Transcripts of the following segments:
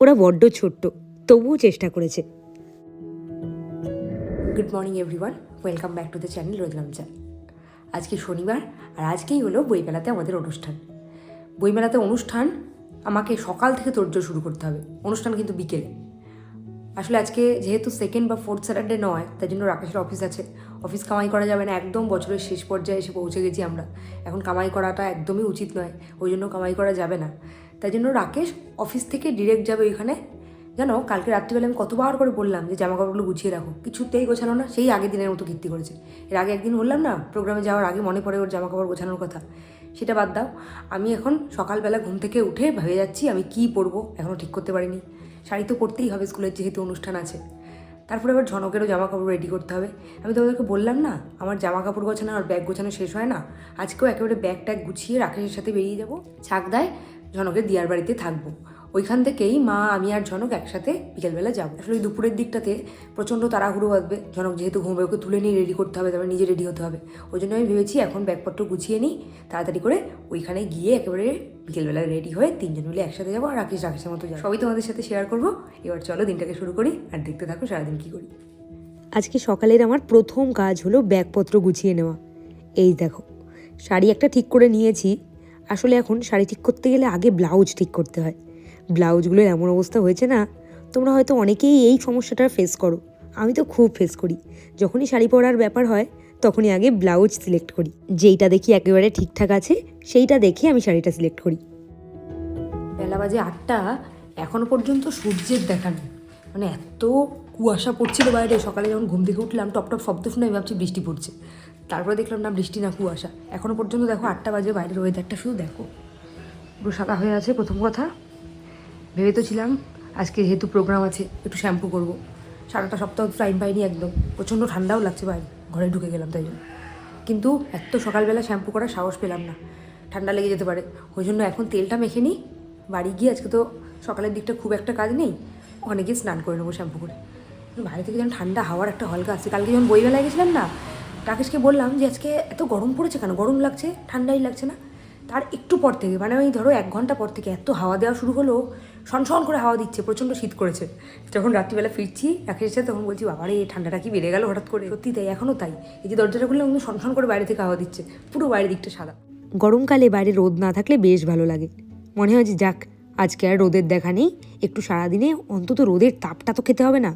ওরা বড্ড ছোট্ট, তবুও চেষ্টা করেছে। Good morning everyone welcome back to the channel রোজলামচা আজকে শনিবার, আর আজকেই হলো বইমেলাতে আমাদের অনুষ্ঠান। বইমেলাতে অনুষ্ঠান, আমাকে সকাল থেকে তোড়জোড় শুরু করতে হবে। অনুষ্ঠান কিন্তু বিকেলে। আসলে আজকে যেহেতু সেকেন্ড বা ফোর্থ স্যাটারডে নয়, তাই জন্য রাকেশের অফিস আছে। অফিস কামাই করা যাবে না, একদম বছরের শেষ পর্যায়ে এসে পৌঁছে গেছি আমরা। এখন কামাই করাটা একদমই উচিত নয়, ওই জন্য কামাই করা যাবে না। তাই জন্য রাকেশ অফিস থেকে ডিরেক্ট যাবে ওইখানে। জানো, কালকে রাত্রিবেলা আমি কতবার করে বললাম যে জামা কাপড়গুলো গুছিয়ে রাখো। কিছুতেই গোছানো না, সেই আগের দিনের মতো কীর্তি করেছে। এর আগে একদিন বললাম না প্রোগ্রামে যাওয়ার আগে মনে পড়ে ওর জামা কাপড় গোছানোর কথা। সেটা বাদ দাও। আমি এখন সকালবেলা ঘুম থেকে উঠে ভেবে যাচ্ছি আমি কী পরবো এখনও ঠিক করতে পারিনি। শাড়ি তো পরতেই হবে, স্কুলের যেহেতু অনুষ্ঠান আছে। তারপরে আবার ঝনকেরও জামা কাপড় রেডি করতে হবে। আমি তোমাদেরকে বললাম না, আমার জামা কাপড় গোছানো আর ব্যাগ গোছানো শেষ হয় না। আজকেও একেবারে ব্যাগ ট্যাগ গুছিয়ে রাকেশের সাথে বেরিয়ে যাব। ছাকদায় ঝনকের দিয়ার বাড়িতে থাকব। ওইখান থেকেই মা, আমি আর ঝনক একসাথে বিকেলবেলা যাব। আসলে ওই দুপুরের দিকটাতে প্রচণ্ড তাড়াহুড়ো বাঁধবে ঝনক যেহেতু ঘুমবে ওকে তুলে নিয়ে রেডি করতে হবে, তারপরে নিজে রেডি হতে হবে। ওই জন্য আমি ভেবেছি এখন ব্যাগপত্র গুছিয়ে নিই, তাড়াতাড়ি করে ওইখানে গিয়ে একেবারে বিকেলবেলা রেডি হয়ে তিনজন মিলে একসাথে যাব আর রাকেশ রাকেশের মতো যাব। সবই তোমাদের সাথে শেয়ার করব। এবার চলো দিনটাকে শুরু করি আর দেখতে থাকো সারাদিন কী করি। আজকে সকালের আমার প্রথম কাজ হলো ব্যাগপত্র গুছিয়ে নেওয়া। এই দেখো, শাড়ি একটা ঠিক করে নিয়েছি আসলে এখন শাড়ি ঠিক করতে গেলে আগে ব্লাউজ ঠিক করতে হয়। ব্লাউজগুলোর এমন অবস্থা হয়েছে না, তোমরা হয়তো অনেকেই এই সমস্যাটার ফেস করো। আমি তো খুব ফেস করি। যখনই শাড়ি পরার ব্যাপার হয়, তখনই আগে ব্লাউজ সিলেক্ট করি। যেইটা দেখি একেবারে ঠিকঠাক আছে, সেইটা দেখে আমি শাড়িটা সিলেক্ট করি। বেলা বাজে আটটা, এখনও পর্যন্ত সূর্যের দেখা নেই। মানে এত কুয়াশা পড়ছিল বাইরে, সকালে যখন ঘুম থেকে উঠলাম টপ টপ শব্দ শুনে আমি ভাবছি বৃষ্টি পড়ছে। তারপরে দেখলাম, না, বৃষ্টি না কুয়াশা। এখনও পর্যন্ত দেখো আটটা বাজে, বাইরের ওয়েদারটা শুধু দেখো। পুরো সাদা হয়ে আছে প্রথম কথা। ভেবে তো ছিলাম, আজকে যেহেতু প্রোগ্রাম আছে, একটু শ্যাম্পু করব। সারাটা সপ্তাহ টাইম পাইনি একদম। প্রচণ্ড ঠান্ডাও লাগছে বাইরে, ঘরে ঢুকে গেলাম তাই জন্য। কিন্তু এত সকালবেলা শ্যাম্পু করার সাহস পেলাম না। ঠান্ডা লেগে যেতে পারে। ওই জন্য এখন তেলটা মেখে নিই। বাড়ি গিয়ে আজকে তো সকালের দিকটা খুব একটা কাজ নেই। ওখানে গিয়ে স্নান করে নেব শ্যাম্পু করে। বাইরে থেকে যেন ঠান্ডা হাওয়ার একটা হলকা আসছে। কালকে যখন বইবেলায় গেছিলাম না রাকেশকে বললাম যে আজকে এত গরম পড়েছে কেন? গরম লাগছে, ঠান্ডাই লাগছে না। তার একটু পর থেকে মানে ওই ধরো এক ঘণ্টা পর থেকে এত হাওয়া দেওয়া শুরু হলো, সনসন করে হাওয়া দিচ্ছে, প্রচণ্ড শীত করেছে। যখন রাত্রিবেলা ফিরছি, রাকেশের সাথে তখন বলছি, বাবারে এই ঠান্ডাটা কি বেড়ে গেল হঠাৎ করে? সত্যি তাই এখনও তাই। এই যে দরজাটা খুললে অন্য সনসন করে বাইরে থেকে হাওয়া দিচ্ছে, পুরো বাইরের দিকটা সাদা। গরমকালে বাইরে রোদ না থাকলে বেশ ভালো লাগে। মনে হয় যে যাক, আজকে আর রোদের দেখা নেই, একটু সারাদিনে অন্তত রোদের তাপটা তো খেতে হবে না।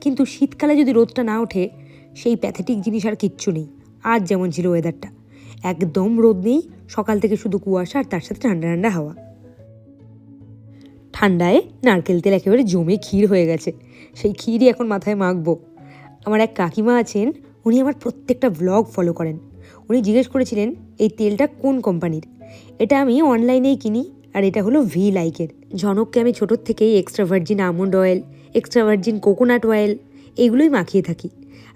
কিন্তু শীতকালে যদি রোদটা না ওঠে সেই প্যাথেটিক জিনিস আর কিচ্ছু নেই। আজ যেমন ছিল ওয়েদারটা একদম রোদ নেই, সকাল থেকে শুধু কুয়াশা আর তার সাথে ঠান্ডা ঠান্ডা হাওয়া। ঠান্ডায় নারকেল তেল একেবারে জমে ক্ষীর হয়ে গেছে। সেই ক্ষীরই এখন মাথায় মাখবো। আমার এক কাকিমা আছেন, উনি আমার প্রত্যেকটা ব্লগ ফলো করেন। উনি জিজ্ঞেস করেছিলেন, এই তেলটা কোন কোম্পানির এটা আমি অনলাইনেই কিনি, আর এটা হলো ভি লাইকের ঝনককে আমি ছোটোর থেকেই extra virgin almond oil extra virgin coconut oil এগুলোই মাখিয়ে থাকি।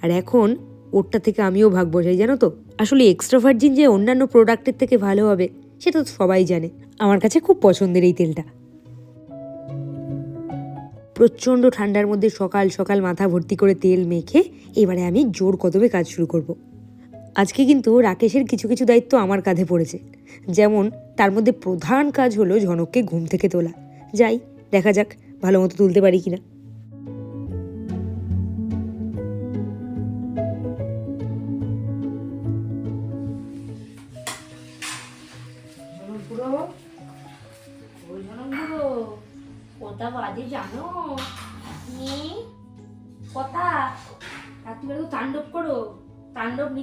আর এখন ওরটা থেকে আমিও ভাগ বসাই, জানো তো? আসলে এক্সট্রা ভার্জিন যে অন্যান্য প্রোডাক্টের থেকে ভালো হবে সেটা তো সবাই জানে। আমার কাছে খুব পছন্দের এই তেলটা। প্রচণ্ড ঠান্ডার মধ্যে সকাল সকাল মাথা ভর্তি করে তেল মেখে এবারে আমি জোর কদমে কাজ শুরু করব। আজকে কিন্তু রাকেশের কিছু কিছু দায়িত্ব আমার কাঁধে পড়েছে। যেমন, তার মধ্যে প্রধান কাজ হলো ঝনককে ঘুম থেকে তোলা। যাই, দেখা যাক ভালো মতো তুলতে পারি কিনা।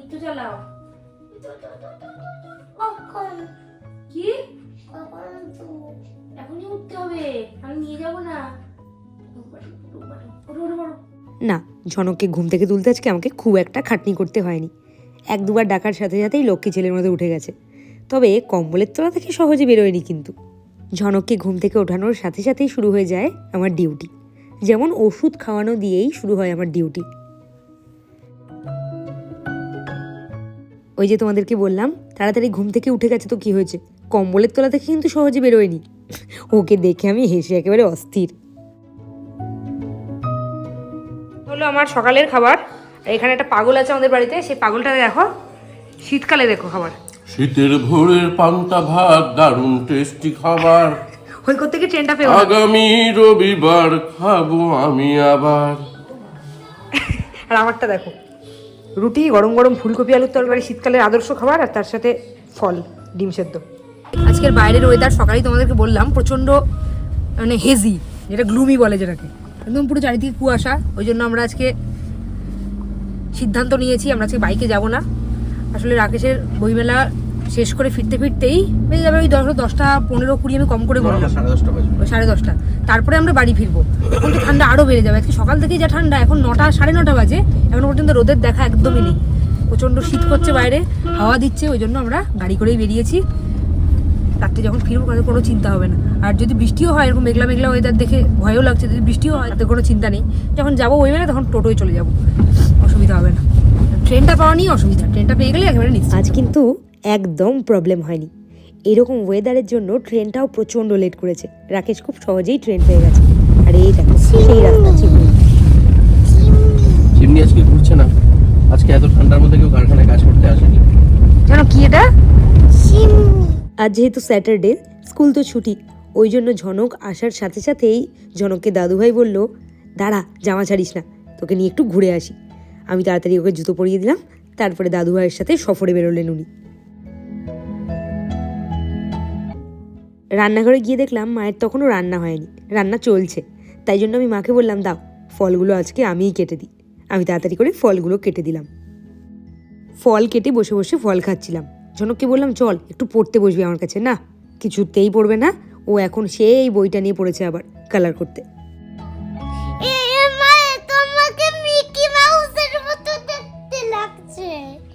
নৃত্য চালাও কখন? কি? কখন এখনই উঠতে হবে আমি নিয়ে যাব না। না ঝনককে ঘুম থেকে তুলতে আজকে আমাকে খুব একটা খাটনি করতে হয়নি। এক দুবার ডাকার সাথে সাথেই লক্ষ্মী ছেলের মধ্যে উঠে গেছে। তবে কম্বলের তলা থেকে সহজে বেরোয়নি কিন্তু। ঝনককে ঘুম থেকে ওঠানোর সাথে সাথেই শুরু হয়ে যায় আমার ডিউটি। যেমন ওষুধ খাওয়ানো দিয়েই শুরু হয় আমার ডিউটি। ওই যে তোমাদেরকে বললাম তাড়াতাড়ি ঘুম থেকে উঠে গেছে তো কি হয়েছে? কম্বলের তলা থেকে কিন্তু সহজে বেরোয়নি। ওকে দেখে আমি হেসে একেবারে অস্থির। হলো আমার সকালের খাবার। এখানে একটা পাগল আছে আমাদের বাড়িতে সেই পাগলটা দেখো। শীতকালে দেখো খাবার। শীতের ভোরের পান্তা ভাত দারুণ টেস্টি খাবার। ওই করতে গিয়ে ট্রেনটা পেও। আগামী রবিবার খাব আমি আবার। আর আমারটা দেখো। রুটি গরম গরম ফুলকপি আলুর তরকারি শীতকালের আদর্শ খাবার আর তার সাথে ফল ডিম সেদ্ধ। আজকের বাইরের ওয়েদার সকালেই তোমাদেরকে বললাম প্রচণ্ড মানে হেজি যেটা গ্লুমি বলে যেটাকে। একদম পুরো চারিদিকে কুয়াশা ওই জন্য আমরা আজকে সিদ্ধান্ত নিয়েছি আমরা আজকে বাইকে যাব না। আসলে রাকেশের বইমেলা শেষ করে ফিরতে ফিরতেই বেজে যাবে ওই দশ দশটা পনেরো কুড়ি আমি কম করে বললাম সাড়ে দশটা। তারপরে আমরা বাড়ি ফিরবো। এখন তো ঠান্ডা আরও বেড়ে যাবে। আজকে সকাল থেকেই যা ঠান্ডা, এখন নটা, সাড়ে নটা বাজে। এখন পর্যন্ত রোদের দেখা একদমই নেই। প্রচণ্ড শীত করছে বাইরে, হাওয়া দিচ্ছে, ওই জন্য আমরা গাড়ি করেই বেরিয়েছি। রাত্রে যখন ফিরবো তাদের কোনো চিন্তা হবে না। আর যদি বৃষ্টিও হয়, এরকম মেঘলা মেঘলা ওয়েদার দেখে ভয়ও লাগছে, যদি বৃষ্টিও হয়, তাতে কোনো চিন্তা নেই। যখন যাব ওই মেলে তখন টোটোয় চলে যাব। অসুবিধা হবে না। ট্রেনটা পাওয়া নিয়ে অসুবিধা। ট্রেনটা পেয়ে গেলে একেবারে নিশ্চিত। আজ কিন্তু একদম প্রবলেম হয়নি। এরকম ওয়েদারের জন্য ট্রেনটাও প্রচণ্ড লেট করেছে। রাকেশ খুব সহজেই ট্রেন পেয়ে গেছে। আর এই দেখো সেই রাস্তা চিমনি। চিমনি আজকে ঘুরছে না? আজকে এত ঠান্ডার মধ্যে কেউ কারখানায় কাজ করতে আসেনি। জানো কি এটা? আজ যেহেতু স্যাটারডে স্কুল তো ছুটি ওই জন্য ঝনক আসার সাথে সাথেই ঝনককে দাদুভাই বলল দাঁড়া জামা ছাড়িস না তোকে নিয়ে একটু ঘুরে আসি। আমি তাড়াতাড়ি ওকে জুতো পরিয়ে দিলাম তারপরে দাদুভাইয়ের সাথে সফরে বেরোলেন উনি। রান্নাঘরে গিয়ে দেখলাম মায়ের তখনও রান্না হয়নি রান্না চলছে। তাই জন্য আমি মাকে বললাম দাও ফলগুলো আজকে আমিই কেটে দিই। আমি তাড়াতাড়ি করে ফলগুলো কেটে দিলাম। ফল কেটে বসে বসে ফল খাচ্ছিলাম। জনককে বললাম চল একটু পড়তে বসবি আমার কাছে না? কিছুতেই পড়বে না। ও এখন সেই বইটা নিয়ে পড়েছে আবার কালার করতে।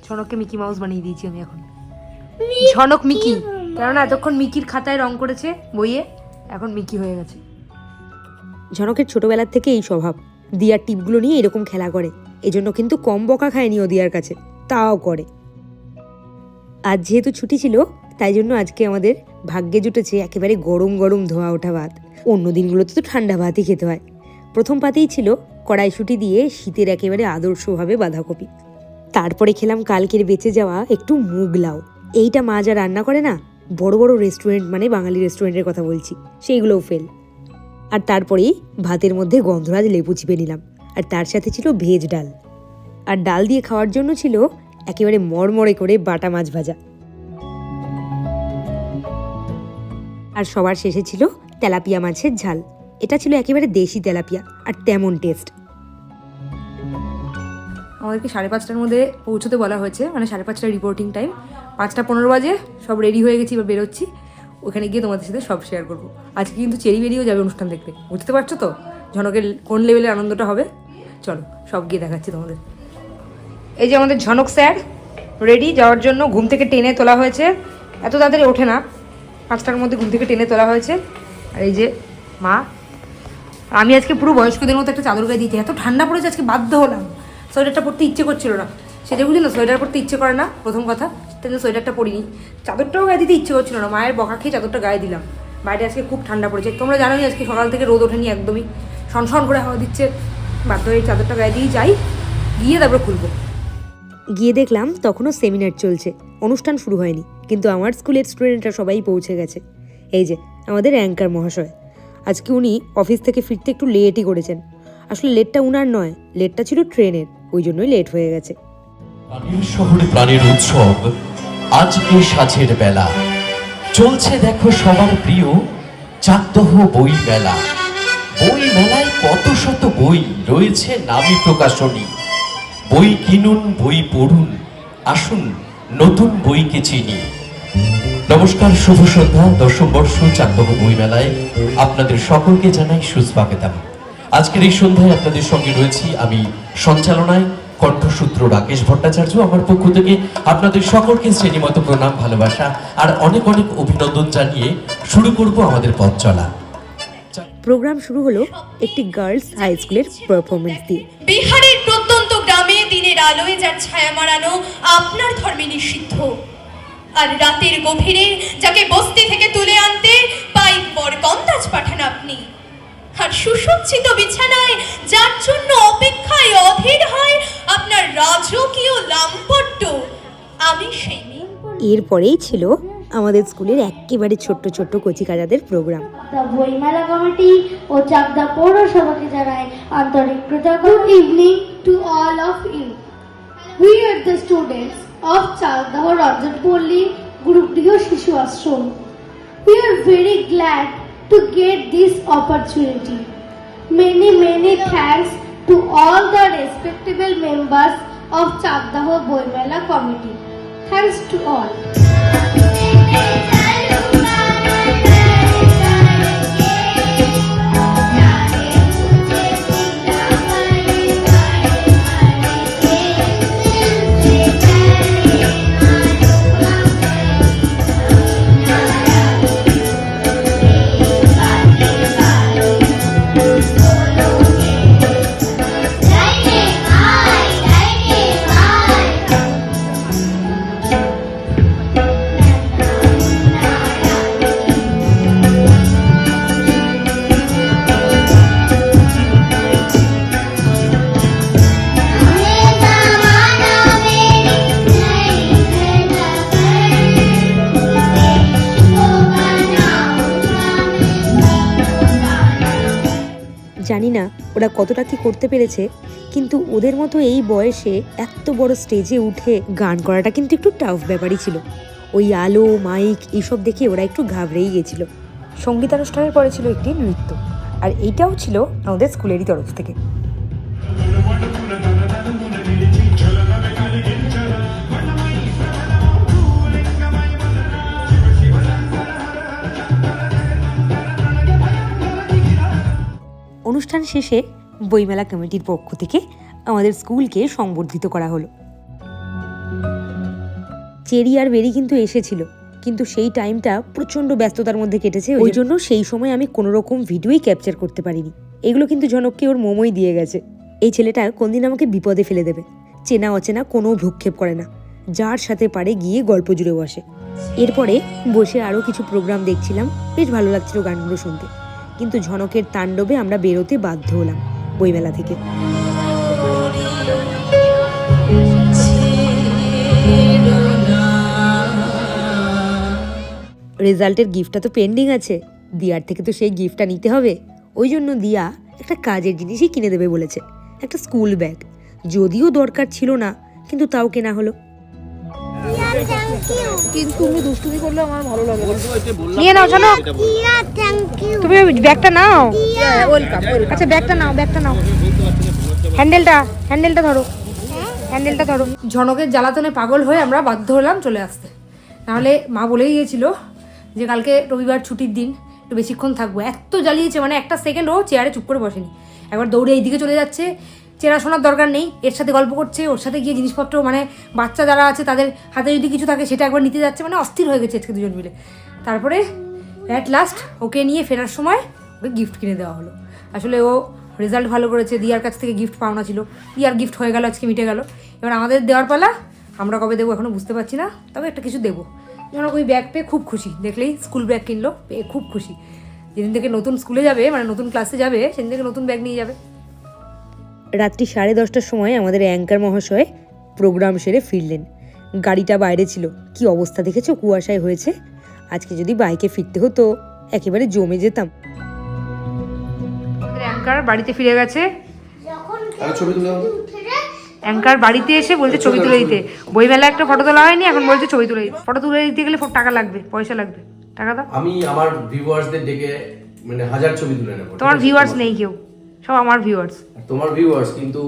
ঝনককে মিকি মাউস বানিয়ে দিয়েছি আমি এখন। ঝনক মিকি কেননা এতক্ষণ মিকির খাতায় রং করেছে বইয়ে, এখন মিকি হয়ে গেছে। ঝনকের ছোটবেলার থেকে এই স্বভাব। দিয়ার টিপগুলো নিয়ে এরকম খেলা করে। এজন্য কিন্তু কম বকা খায়নি ও দিয়ার কাছে। তাও করে। আজ যেহেতু ছুটি ছিল, তাই জন্য আজকে আমাদের ভাগ্যে জুটেছে একেবারে গরম গরম ধোয়া ওঠা ভাত। অন্য দিনগুলোতে তো ঠান্ডা ভাতই খেতে হয়। প্রথম পাতেই ছিল কড়াইশুটি দিয়ে শীতের একেবারে আদর্শভাবে বাঁধাকপি। তারপরে খেলাম কালকের বেঁচে যাওয়া একটু মুগ লাউ এইটা মা যা রান্না করে না বড় বড় রেস্টুরেন্ট মানে বাঙালি রেস্টুরেন্টের কথা বলছি, সেইগুলোও ফেল আর তারপরেই ভাতের মধ্যে গন্ধরাজ লেবু চিপে নিলাম, আর তার সাথে ছিল ভেজ ডাল। আর ডাল দিয়ে খাওয়ার জন্য ছিল একেবারে মরমরে করে বাটা মাছ ভাজা। আর সবার শেষে ছিল তেলাপিয়া মাছের ঝাল। এটা ছিল একেবারে দেশি তেলাপিয়া, আর তেমন টেস্ট আমাদেরকে সাড়ে পাঁচটার মধ্যে পৌঁছতে বলা হয়েছে মানে সাড়ে পাঁচটা রিপোর্টিং টাইম পাঁচটা পনেরো বাজে, সব রেডি হয়ে গেছি, এবার বেরোচ্ছি। ওখানে গিয়ে তোমাদের সাথে সব শেয়ার করব। আজকে কিন্তু চেরি বেরিয়েও যাবে অনুষ্ঠান দেখতে। বুঝতে পারছ তো? ঝনকের কোন লেভেলের আনন্দটা হবে? চলো, সব গিয়ে দেখাচ্ছি তোমাদের। এই যে আমাদের ঝনক স্যার রেডি যাওয়ার জন্য ঘুম থেকে টেনে তোলা হয়েছে। এত তাড়াতাড়ি ওঠে না। পাঁচটার মধ্যে ঘুম থেকে টেনে তোলা হয়েছে। আর এই যে মা, আমি আজকে পুরো বয়স্কদের মতো একটা চাদর গায়ে দিয়েছি। এত ঠান্ডা পড়েছে, আজকে বাধ্য হলাম। সোয়েটারটা পরতে ইচ্ছে করছিল না। সেটা বুঝলি না, সোয়েটার পরতে ইচ্ছে করে না, প্রথম কথা। তাই জন্য সোয়েটারটা পরিনি। চাদরটাও গায়ে দিতে ইচ্ছে করছিল না, মায়ের বকা খেয়ে চাদরটা গায়ে দিলাম। বাইরে আজকে খুব ঠান্ডা পড়েছে। তোমরা জানোই আজকে সকাল থেকে রোদ ওঠেনি একদমই। সনসন করে হাওয়া দিচ্ছে। বাধ্য হয়ে চাদরটা গায়ে দিয়ে যাই। গিয়ে তারপরে খুলবো। গিয়ে দেখলাম তখনও সেমিনার চলছে। অনুষ্ঠান শুরু হয়নি, কিন্তু আমার স্কুলের স্টুডেন্টরা সবাই পৌঁছে গেছে। এই যে, আমাদের অ্যাঙ্কার মহাশয়। আজকে উনি অফিস থেকে ফিরতে একটু লেটই করেছেন। আসলে লেটটা উনার নয় লেটটা ছিল ট্রেনের ওই জন্যই লেট হয়ে গেছে। শহরে উৎসব, আজকে সাজের বেলা। চলছে দেখো সবার প্রিয় চাকদহ বই মেলা। বই মেলায় কত শত বই রয়েছে নামি প্রকাশনী। বই কিনুন, বই পড়ুন, আসুন, নতুন বইকে চিনি। নমস্কার, শুভ সন্ধ্যা। দশম বর্ষ চাকদহ বই মেলায় আপনাদের সকলকে জানাই সুস্বাগতম। আজকের এই সন্ধ্যায় আপনাদের সঙ্গে রয়েছি আমি সঞ্চালনায় কণ্ঠসূত্র রাকেশ ভট্টাচার্য আমার পক্ষ থেকে আপনাদের সকলকে শ্রেণীমতো প্রণাম ভালোবাসা আর অনেক অনেক অভিনন্দন জানিয়ে শুরু করব আমাদের পথ চলা। প্রোগ্রাম শুরু হলো একটি গার্লস হাই স্কুলের পারফরমেন্স দিয়ে। বিহারের প্রত্যন্ত গ্রামে দিনের আলোয় যার ছায়া মারানো আপনার ধর্মে নিষিদ্ধ। আর রাতের গভীরে যাকে বস্তি থেকে তুলে আনতে পাইপ বর কন্দাজ পাঠান আপনি। আর সুসজ্জিত বিছানায় যার জন্য অপেক্ষায় অধীর হয় আপনার রাজকীয় লাম্পট্য। আমি সেই এরপরেই ছিল আমাদের স্কুলের একেবারে ছোট্ট ছোট্ট কচিকাজাদের প্রোগ্রাম বইমেলা কমিটি ও চাকদা পৌরসভাকে জানায় আন্তরিক কৃতজ্ঞ evening to all of you we are the students of Chakdah Ranjanpalli Gurugriha Shishu Ashram. We are very glad to get this opportunity. Many, many thanks to all the respectable members of Chakdaho Boimela committee. Thanks to all. কতটা কি করতে পেরেছে, কিন্তু ওদের মতো এই বয়সে এত বড় স্টেজে উঠে গান করাটা কিন্তু একটু টাফ ব্যাপারই ছিল। ওই আলো মাইক এইসব দেখে ওরা একটু ঘাবড়েই গেছিল। সঙ্গীতানুষ্ঠানের পরে ছিল একটি নৃত্য, আর এইটাও ছিল আমাদের স্কুলেরই তরফ থেকে। অনুষ্ঠান শেষে বইমেলা কমিটির পক্ষ থেকে আমাদের স্কুলকে সংবর্ধিত করা হলো। চেরি আর বেরি কিন্তু এসেছিল, কিন্তু সেই টাইমটা প্রচণ্ড ব্যস্ততার মধ্যে কেটেছে। ওই জন্য সেই সময় আমি কোনো রকম ভিডিওই ক্যাপচার করতে পারিনি। এগুলো কিন্তু জনককে ওর মোমোই দিয়ে গেছে। এই ছেলেটা কোনদিন আমাকে বিপদে ফেলে দেবে। চেনা অচেনা কোনো ভ্রুক্ষেপ করে না। যার সাথে পারে গিয়ে গল্প জুড়ে বসে এরপরে বসে আরও কিছু প্রোগ্রাম দেখছিলাম। বেশ ভালো লাগছিল গানগুলো শুনতে। কিন্তু ঝনকের তাণ্ডবে আমরা বেরোতে বাধ্য হলাম। বইমেলা থেকে। রেজাল্টের গিফটটা তো পেন্ডিং আছে। দিয়ার থেকে তো সেই গিফটটা নিতে হবে। ওই জন্য দিয়া একটা কাজের জিনিসই কিনে দেবে বলেছে। একটা স্কুল ব্যাগ। যদিও দরকার ছিল না কিন্তু তাও কেনা হলো। কিন্তু তুমি দুষ্টুমি করলে আমার ভালো লাগে নিয়ে নাও জানো? তুমি ব্যাগটা নাও। আচ্ছা ব্যাগটা নাও ব্যাগটা নাও। হ্যান্ডেলটা হ্যান্ডেলটা ধরো। হ্যান্ডেলটা ধরো। ঝনকের জ্বালাতনে পাগল হয়ে আমরা বাধ্য হলাম চলে আসতে। নাহলে মা বলেই গিয়েছিল যে কালকে রবিবার ছুটির দিন একটু বেশিক্ষণ থাকব। এত জ্বালিয়েছে মানে একটা সেকেন্ড ও চেয়ারে চুপ করে বসেনি। একবার দৌড়ে এইদিকে চলে যাচ্ছে। চেনা শোনার দরকার নেই এর সাথে গল্প করছে ওর সাথে গিয়ে জিনিসপত্র মানে বাচ্চা যারা আছে তাদের হাতে যদি কিছু থাকে সেটা একবার নিতে যাচ্ছে। মানে অস্থির হয়ে গেছে আজকে দুজন মিলে। তারপরে অ্যাট লাস্ট ওকে নিয়ে ফেরার সময় ওকে গিফট কিনে দেওয়া হলো। আসলে ও রেজাল্ট ভালো করেছে, দিয়ার কাছ থেকে গিফট পাওনা ছিল। দিয়ার গিফট হয়ে গেল, আজকে মিটে গেল। এবার আমাদের দেওয়ার পালা, আমরা কবে দেবো এখনও বুঝতে পারছি না, তবে একটা কিছু দেবো। যেমন ওই ব্যাগ পেয়ে খুব খুশি, দেখলেই স্কুল ব্যাগ কিনলো, পেয়ে খুব খুশি। যেদিন থেকে নতুন স্কুলে যাবে মানে নতুন ক্লাসে যাবে, সেদিন থেকে নতুন ব্যাগ নিয়ে যাবে। রাত্রি সাড়ে দশটার সময় আমাদের অ্যাঙ্কার মহাশয় প্রোগ্রাম সেরে ফিরলেন। গাড়িটা বাইরে ছিল। কি অবস্থা দেখেছ? কুয়াশায় হয়েছে? আজকে যদি বাইকে ফিরতে হতো একেবারে জমে যেতাম। অ্যাঙ্কার বাড়িতে ফিরে গেছে? অ্যাঙ্কার বাড়িতে এসে বলছে ছবি তুলে দিতে। বইমেলা একটা ফটো তোলা হয়নি এখন বলছে ছবি তুলে দিতে। ফটো তুলে দিতে গেলে টাকা লাগবে পয়সা লাগবে। টাকা দাও। আমি আমার ভিউয়ার্সদের ডেকে মানে হাজার ছবি তুলে নেব তোমার ভিউয়ার্স নেই কেউ? সব আমার ভিউয়ার্স। তোমার ভিউয়ার্স কিন্তু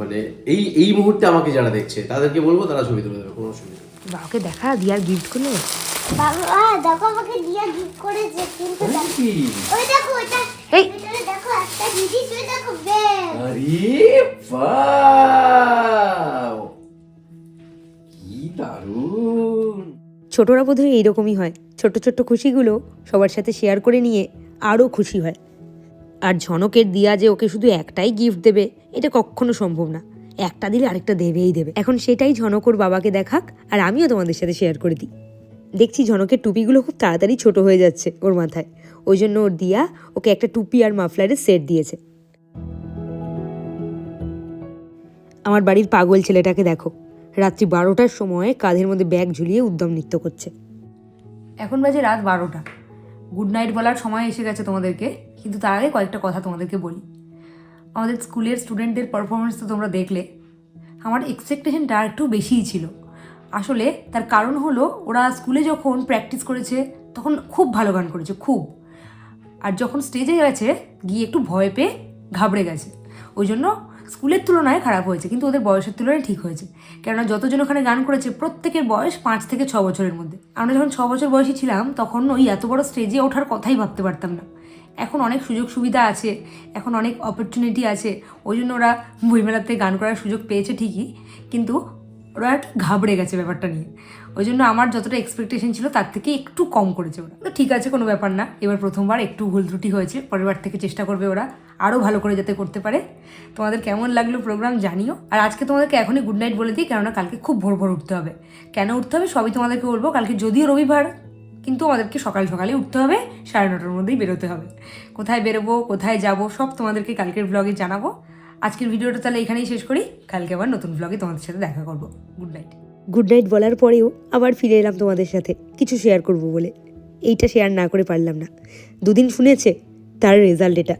মানে এই এই মুহূর্তে আমাকে যারা দেখছে তাদেরকে বলব তারা ছবি তুলে দেবে কোনো অসুবিধা নেই। বাবাকে দেখা দিয়ার গিফট করল? বাবা দেখো আমাকে দিয়া গিফট করেছে কিন্তু ওই দেখো ওটা এই। ভিতরে দেখো একটা জিনিস ওই দেখো ব্যাগ। আরে বাও! কি দারুণ! ছোটরা বোধহয় এইরকমই হয়। ছোট ছোট্ট খুশিগুলো সবার সাথে শেয়ার করে নিয়ে আরও খুশি হয়। আর ঝনকের দিয়া যে ওকে শুধু একটাই গিফট দেবে এটা কখনো সম্ভব না। একটা দিলে আরেকটা দেবেই দেবে। এখন সেটাই ঝনক ওর বাবাকে দেখাক আর আমিও তোমাদের সাথে শেয়ার করে দিই। দেখছি ঝনকের টুপিগুলো খুব তাড়াতাড়ি ছোট হয়ে যাচ্ছে ওর মাথায়। ওই জন্য ওর দিয়া ওকে একটা টুপি আর মাফলারের সেট দিয়েছে। আমার বাড়ির পাগল ছেলেটাকে দেখো। রাত্রি বারোটার সময় কাঁধের মধ্যে ব্যাগ ঝুলিয়ে উদ্যম নৃত্য করছে। এখন বাজে রাত বারোটা। গুড নাইট বলার সময় এসে গেছে তোমাদেরকে, কিন্তু তার আগে কয়েকটা কথা তোমাদেরকে বলি। আমাদের স্কুলের স্টুডেন্টদের পারফরমেন্স তো তোমরা দেখলে। আমার এক্সপেকটেশনটা একটু বেশিই ছিল। আসলে তার কারণ হলো ওরা স্কুলে যখন প্র্যাকটিস করেছে, তখন খুব ভালো গান করেছে, খুব। আর যখন স্টেজে গেছে, গিয়ে একটু ভয় পেয়ে ঘাবড়ে গেছে। ওই জন্য স্কুলের তুলনায় খারাপ হয়েছে, কিন্তু ওদের বয়সের তুলনায় ঠিক হয়েছে। কেননা যতজন ওখানে গান করেছে, প্রত্যেকের বয়স পাঁচ থেকে ছ বছরের মধ্যে। আমরা যখন ছ বছর বয়সী ছিলাম, তখন ওই এত বড় স্টেজে ওঠার কথাই ভাবতে পারতাম না। এখন অনেক সুযোগ সুবিধা আছে, এখন অনেক অপরচুনিটি আছে, ওই জন্য ওরা বইমেলাতে গান করার সুযোগ পেয়েছে ঠিকই। কিন্তু ওরা একটু ঘাবড়ে গেছে ব্যাপারটা নিয়ে। ওই জন্য আমার যতটা এক্সপেকটেশন ছিল তার থেকে একটু কম করেছে ওরা। তো ঠিক আছে, কোনো ব্যাপার না। এবার প্রথমবার একটু ভুল ত্রুটি হয়েছে পরের বার থেকে চেষ্টা করবে ওরা আরও ভালো করে যাতে করতে পারে। তোমাদের কেমন লাগল প্রোগ্রাম জানিও। আর আজকে তোমাদেরকে এখনই গুড নাইট বলে দিই, কেননা কালকে খুব ভোর ভোর উঠতে হবে। কেন উঠতে হবে সবই তোমাদেরকে বলব, কালকে যদিও রবিবার, কিন্তু আমাদেরকে সকাল সকালে উঠতে হবে, সাড়ে নটার মধ্যেই বেরোতে হবে। কোথায় বেরোবো, কোথায় যাব, সব তোমাদেরকে কালকের ব্লগে জানাব। আজকের ভিডিওটা তাহলে এখানেই শেষ করি। কালকে আবার নতুন ব্লগে তোমাদের সাথে দেখা করব। গুড নাইট গুড নাইট বলার পরেও আবার ফিরে এলাম তোমাদের সাথে। কিছু শেয়ার করব বলে। এইটা শেয়ার না করে পারলাম না। দুদিন শুনেছে, তার রেজাল্ট এটা।